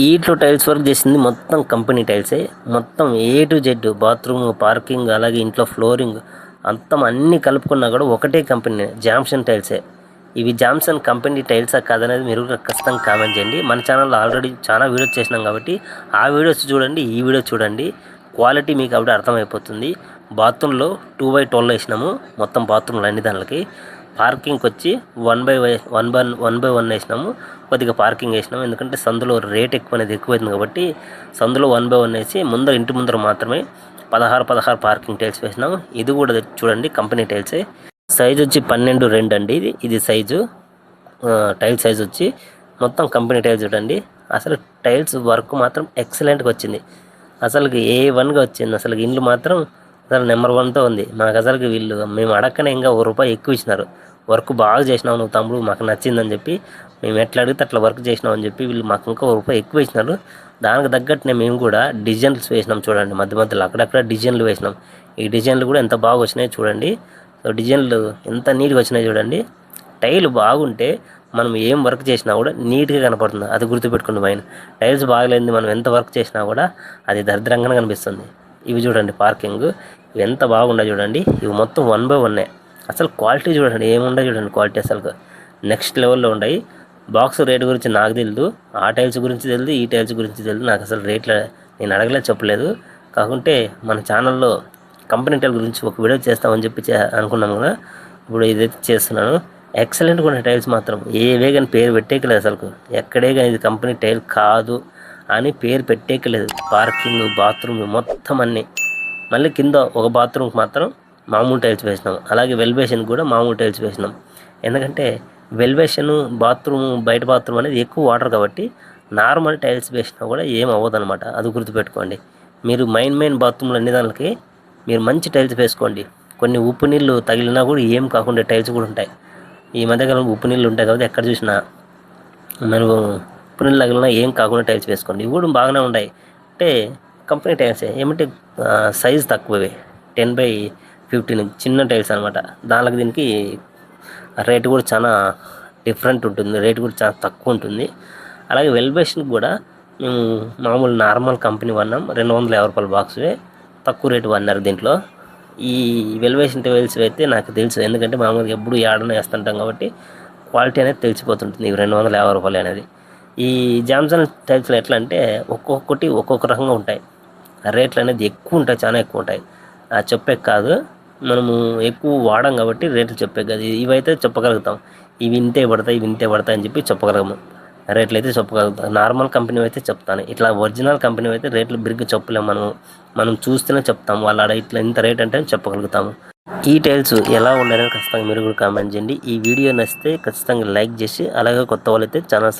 ఈట్లో tiles work చేసింది మొత్తం company టైల్సే. మొత్తం A to Z bathroom parking అలాగే ఇంట్లో ఫ్లోరింగ్ అంతం అన్నీ కలుపుకున్నా కూడా ఒకటే కంపెనీ జామ్సన్ టైల్సే. ఇవి జామ్సన్ కంపెనీ టైల్సా కాదనేది మీరు ఖచ్చితంగా కామెంట్ చేయండి. మన ఛానల్లో ఆల్రెడీ చాలా వీడియోస్ చేసినాం కాబట్టి ఆ వీడియోస్ చూడండి ఈ వీడియో చూడండి. క్వాలిటీ మీకు అప్పుడు అర్థమైపోతుంది. బాత్రూంలో టూ బై ట్వెల్వ్ వేసినాము. మొత్తం బాత్రూంలు అన్ని దానికి పార్కింగ్కి వచ్చి one by one by one by one వేసినాము. కొద్దిగా పార్కింగ్ వేసినాము. ఎందుకంటే సందులో రేట్ ఎక్కువ అనేది ఎక్కువైంది కాబట్టి సందులో వన్ బై వన్ వేసి ముందర ఇంటి ముందర మాత్రమే పదహారు పదహారు పార్కింగ్ టైల్స్ వేసినాము. ఇది కూడా చూడండి కంపెనీ టైల్సే. సైజ్ వచ్చి పన్నెండు రెండు అండి ఇది. ఇది సైజు. టైల్ సైజ్ వచ్చి మొత్తం కంపెనీ టైల్స్ చూడండి. అసలు టైల్స్ వర్క్ మాత్రం ఎక్సలెంట్గా వచ్చింది. అసలుకి ఏ వన్గా వచ్చింది. అసలు ఇండ్లు మాత్రం అసలు నెంబర్ వన్తో ఉంది. మాకు అసలుకి వీళ్ళు మేము అడక్కనే ఇంకా ఒక రూపాయి ఎక్కువ ఇచ్చినారు. వర్క్ బాగా చేసినావు నువ్వు తమ్ముడు మాకు నచ్చిందని చెప్పి మేము ఎట్లా అడిగితే అట్లా వర్క్ చేసినాం అని చెప్పి వీళ్ళు మాకు ఇంకా ఒక రూపాయి ఎక్కువ ఇచ్చినారు. దానికి తగ్గట్టునే మేము కూడా డిజైన్స్ వేసినాం చూడండి. మధ్య మధ్యలో అక్కడక్కడ డిజైన్లు వేసినాం. ఈ డిజైన్లు కూడా ఎంత బాగా వచ్చినాయి చూడండి. సో డిజైన్లు ఎంత నీట్గా వచ్చినాయి చూడండి. టైల్ బాగుంటే మనం ఏం వర్క్ చేసినా కూడా నీట్గా కనపడుతుంది. అది గుర్తుపెట్టుకుని పైన టైల్స్ బాగలేదు మనం ఎంత వర్క్ చేసినా కూడా అది దరిద్రంగానే కనిపిస్తుంది. ఇవి చూడండి పార్కింగ్. ఇవి ఎంత బాగుండే చూడండి. ఇవి మొత్తం వన్ బై వన్నే అసలు క్వాలిటీ చూడండి ఏముండే చూడండి క్వాలిటీ అసలు నెక్స్ట్ లెవెల్లో ఉన్నాయి. బాక్స్ రేట్ గురించి నాకు తెలియదు ఆ టైల్స్ గురించి తెలియదు ఈ టైల్స్ గురించి తెలియదు నాకు అసలు రేట్లు నేను అడగలేదు చెప్పలేదు. కాకుంటే మన ఛానల్లో కంపెనీ టైల్ గురించి ఒక వీడియో చేస్తామని చెప్పి అనుకున్నాము కదా. ఇప్పుడు ఇదైతే చేస్తున్నాను. ఎక్సలెంట్గా ఉన్న టైల్స్ మాత్రం. ఏ వేగని పేరు పెట్టేయలేదు అసలు ఎక్కడే కానీ ఇది కంపెనీ టైల్ కాదు. అని పేరు పెట్టేకలేదు పార్కింగ్ బాత్రూమ్ మొత్తం అన్నీ. మళ్ళీ కింద ఒక బాత్రూమ్కి మాత్రం మామూలు టైల్స్ వేసినాం. అలాగే వెల్బేషన్ కూడా మామూలు టైల్స్ వేసినాం. ఎందుకంటే వెల్బేషన్ బాత్రూమ్ బయట బాత్రూమ్ అనేది ఎక్కువ వాటర్ కాబట్టి నార్మల్ టైల్స్ వేసినా కూడా ఏం అవ్వదు అనమాట అది గుర్తుపెట్టుకోండి. మీరు మెయిన్ మెయిన్ బాత్రూమ్లు అన్ని దానికి మీరు మంచి టైల్స్ వేసుకోండి. కొన్ని ఉప్పు నీళ్ళు తగిలినా కూడా ఏం కాకుండా టైల్స్ కూడా ఉంటాయి. ఈ మధ్యకాలం ఉప్పు నీళ్ళు ఉంటాయి కాబట్టి ఎక్కడ చూసినా. మనము ఉప్పు నీళ్ళు ఏం కాకుండా టైల్స్ వేసుకోండి. ఇవి కూడా బాగానే ఉన్నాయి. అంటే కంపెనీ టైల్స్ ఏమంటే సైజ్ తక్కువే టెన్ బై ఫిఫ్టీన్ చిన్న టైల్స్ అనమాట దానికి దీనికి రేటు కూడా చాలా డిఫరెంట్ ఉంటుంది. రేటు కూడా చాలా తక్కువ ఉంటుంది. అలాగే వెల్బేషన్కి కూడా మేము మామూలు నార్మల్ కంపెనీ వన్నాం రెండు వందల యాభై రూపాయల బాక్స్వే తక్కువ రేటు వన్నారు దీంట్లో. ఈ వెల్వేషన్ టైల్స్ అయితే నాకు తెలుసు. ఎందుకంటే మామూలుగా ఎప్పుడు ఏడన వేస్తుంటాం కాబట్టి క్వాలిటీ అనేది తెలిసిపోతుంటుంది. ఇవి రెండు వందల యాభై రూపాయలు అనేది. ఈ జామ్సన్ టైల్స్లో ఎట్లా అంటే ఒక్కొక్కటి ఒక్కొక్క రకంగా ఉంటాయి. రేట్లు అనేది ఎక్కువ ఉంటాయి చాలా ఎక్కువ ఉంటాయి. ఆ చెప్పే కాదు మనము ఎక్కువ వాడాం కాబట్టి రేట్లు చెప్పే కాదు. ఇవైతే చెప్పగలుగుతాం. ఇవి ఇంతే పడతాయి ఇవి ఇంతే పడతాయి అని చెప్పి చెప్పగలము. రేట్లు అయితే చెప్పగలుగుతాం. నార్మల్ కంపెనీ అయితే చెప్తాను. ఇట్లా ఒరిజినల్ కంపెనీ అయితే రేట్లు బిరిగ్గా చెప్పలేము మనం మనం చూస్తేనే చెప్తాం వాళ్ళ ఇట్లా ఇంత రేట్ అంటే చెప్పగలుగుతాము. ఈ టైల్స్ ఎలా ఉండాలని ఖచ్చితంగా మీరు కూడా కామెంట్ చేయండి. ఈ వీడియో నచ్చితే ఖచ్చితంగా లైక్ చేసి అలాగే కొత్త వాళ్ళైతే ఛానల్